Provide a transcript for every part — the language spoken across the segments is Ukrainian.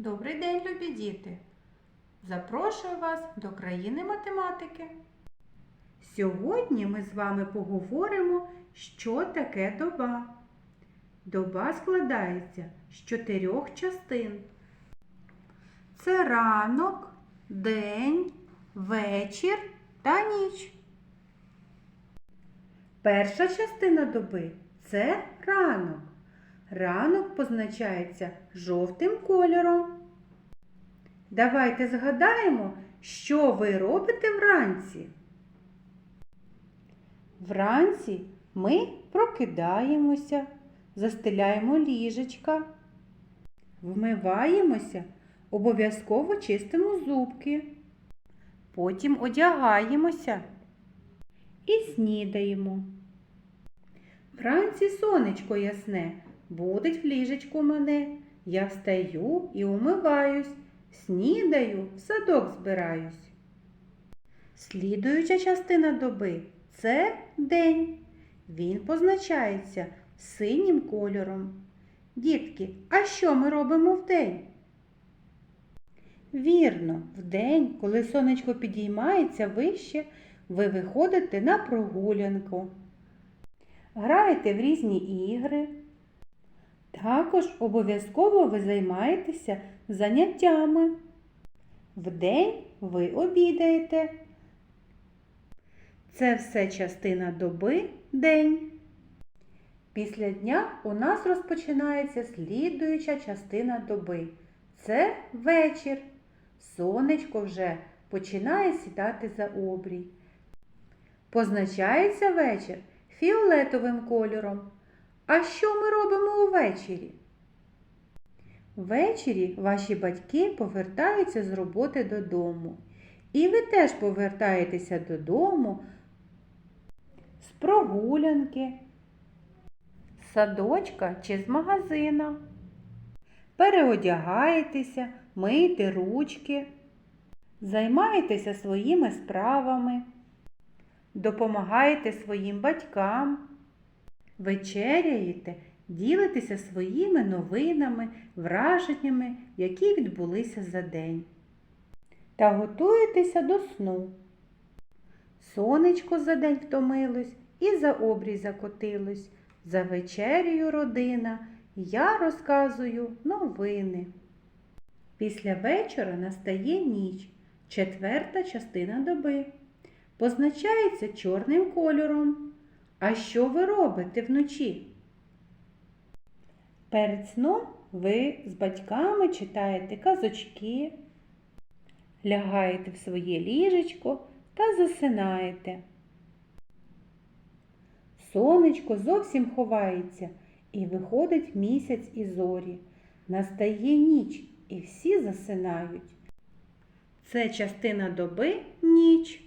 Добрий день, любі діти! Запрошую вас до країни математики. Сьогодні ми з вами поговоримо, що таке доба. Доба складається з чотирьох частин. Це ранок, день, вечір та ніч. Перша частина доби це ранок. Ранок позначається жовтим кольором. Давайте згадаємо, що ви робите вранці. Вранці ми прокидаємося, застеляємо ліжечка, вмиваємося, обов'язково чистимо зубки. Потім одягаємося і снідаємо. Вранці сонечко ясне, будить в ліжечку мене. Я встаю і умиваюсь, снідаю, в садок збираюсь. Слідуюча частина доби це день. Він позначається синім кольором. Дітки, а що ми робимо вдень? Вірно, вдень, коли сонечко підіймається вище, ви виходите на прогулянку. Граєте в різні ігри. Також обов'язково ви займаєтеся заняттями. Вдень ви обідаєте. Це все частина доби день. Після дня у нас розпочинається слідуюча частина доби. Це вечір. Сонечко вже починає сідати за обрій. Позначається вечір фіолетовим кольором. А що ми робимо увечері? Ввечері ваші батьки повертаються з роботи додому. І ви теж повертаєтеся додому з прогулянки, з садочка чи з магазина. Переодягаєтеся, мийте ручки, займаєтеся своїми справами, допомагаєте своїм батькам, вечеряєте, ділитеся своїми новинами, враженнями, які відбулися за день. Та готуєтеся до сну. Сонечко за день втомилось і за обрій закотилось. За вечерею родина я розказую новини. Після вечора настає ніч, четверта частина доби. Позначається чорним кольором. А що ви робите вночі? Перед сном ви з батьками читаєте казочки, лягаєте в своє ліжечко та засинаєте. Сонечко зовсім ховається і виходить місяць і зорі. Настає ніч і всі засинають. Це частина доби ніч.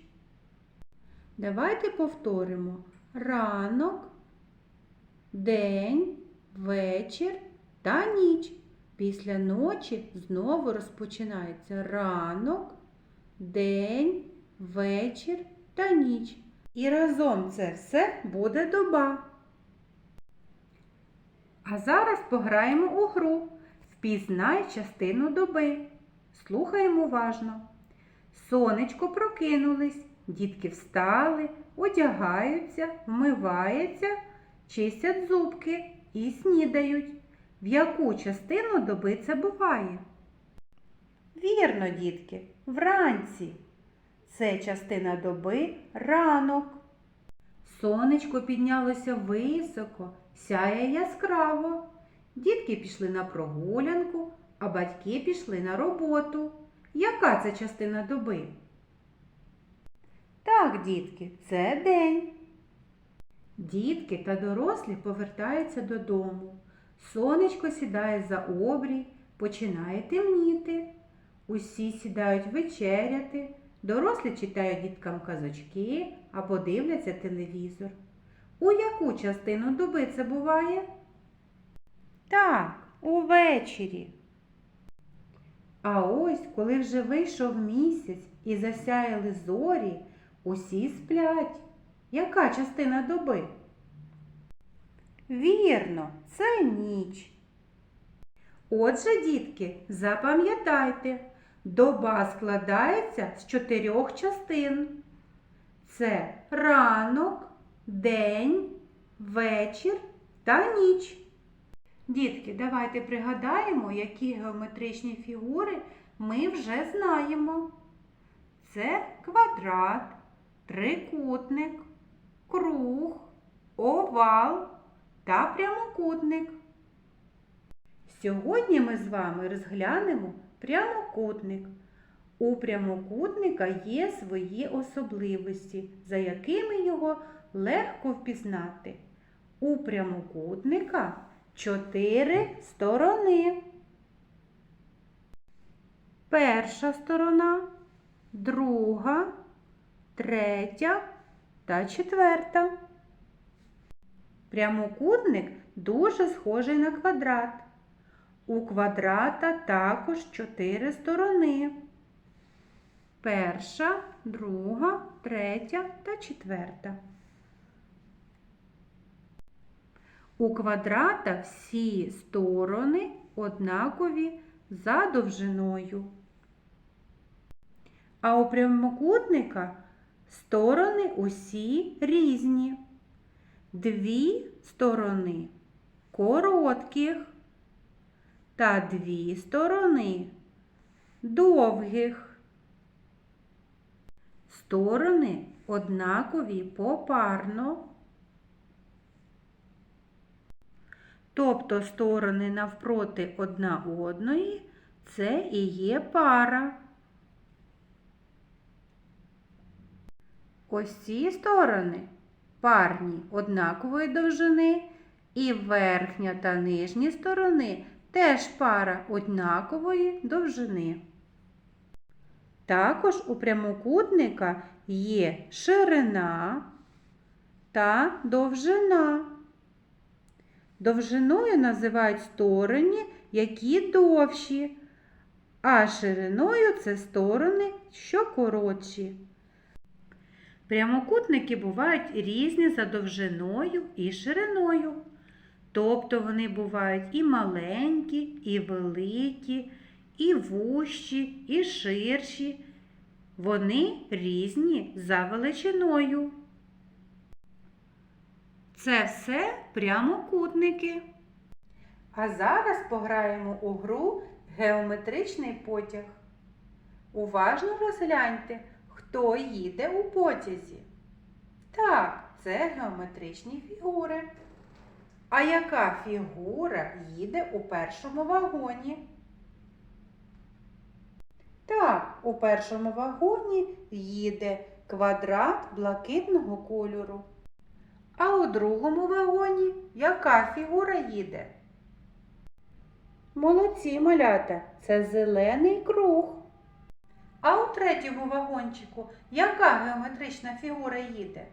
Давайте повторимо ранок, день, вечір та ніч. Після ночі знову розпочинається ранок, день, вечір та ніч. І разом це все буде доба. А зараз пограємо у гру. Впізнай частину доби. Слухаємо уважно. Сонечко прокинулись, дітки встали, одягаються, вмиваються, чистять зубки і снідають. В яку частину доби це буває? Вірно, дітки, вранці. Це частина доби ранок. Сонечко піднялося високо, сяє яскраво. Дітки пішли на прогулянку, а батьки пішли на роботу. Яка це частина доби? Так, дітки, це день. Дітки та дорослі повертаються додому. Сонечко сідає за обрій, починає темніти. Усі сідають вечеряти, дорослі читають діткам казочки або дивляться телевізор. У яку частину доби це буває? Так, увечері. А ось, коли вже вийшов місяць і засяяли зорі, усі сплять. Яка частина доби? Вірно, це ніч. Отже, дітки, запам'ятайте, доба складається з чотирьох частин. Це ранок, день, вечір та ніч. Дітки, давайте пригадаємо, які геометричні фігури ми вже знаємо. Це квадрат, трикутник, круг, овал та прямокутник. Сьогодні ми з вами розглянемо прямокутник. У прямокутника є свої особливості, за якими його легко впізнати. У прямокутника чотири сторони. Перша сторона, друга, третя та четверта. Прямокутник дуже схожий на квадрат. У квадрата також чотири сторони. Перша, друга, третя та четверта. У квадрата всі сторони однакові за довжиною. А у прямокутника сторони усі різні. Дві сторони коротких та дві сторони довгих. Сторони однакові попарно. Тобто сторони навпроти одна одної це і є пара. Ось ці сторони парні однакової довжини, і верхня та нижні сторони теж пара однакової довжини. Також у прямокутника є ширина та довжина. Довжиною називають сторони, які довші, а шириною це сторони, що коротші. Прямокутники бувають різні за довжиною і шириною. Тобто вони бувають і маленькі, і великі, і вущі, і ширші. Вони різні за величиною. Це все прямокутники. А зараз пограємо у гру Геометричний потяг. Уважно розгляньте, хто їде у потязі. Так, це геометричні фігури. А яка фігура їде у першому вагоні? Так, у першому вагоні їде квадрат блакитного кольору. А у другому вагоні яка фігура їде? Молодці малята, це зелений круг. А у третьому вагончику яка геометрична фігура їде?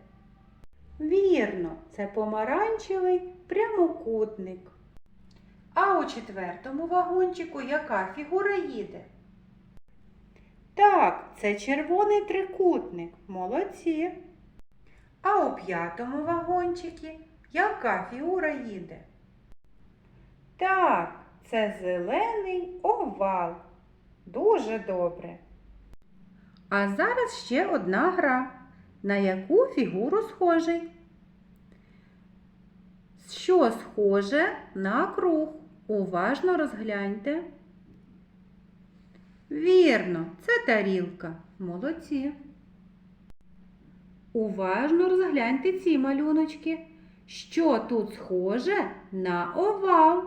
Вірно, це помаранчевий прямокутник. А у четвертому вагончику яка фігура їде? Так, це червоний трикутник. Молодці. А у п'ятому вагончикі яка фігура їде? Так, це зелений овал. Дуже добре. А зараз ще одна гра. На яку фігуру схожий? Що схоже на круг? Уважно розгляньте. Вірно, це тарілка. Молодці. Уважно розгляньте ці малюночки. Що тут схоже на овал?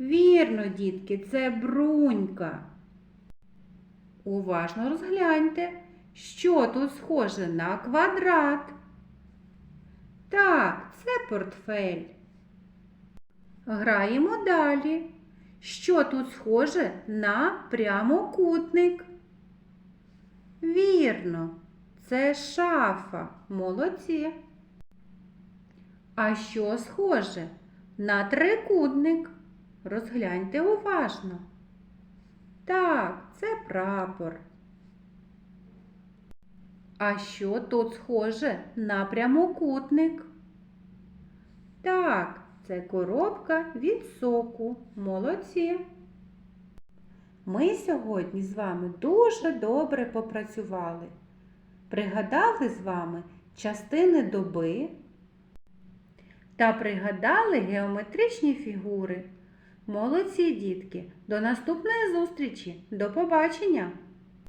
Вірно, дітки, це брунька. Уважно розгляньте, що тут схоже на квадрат. Так, це портфель. Граємо далі. Що тут схоже на прямокутник? Вірно, це шафа. Молодці. А що схоже на трикутник? Розгляньте уважно. Так, це прапор. А що тут схоже на прямокутник? Так, це коробка від соку. Молодці! Ми сьогодні з вами дуже добре попрацювали. Пригадали з вами частини доби та пригадали геометричні фігури. Молодці, дітки! До наступної зустрічі! До побачення!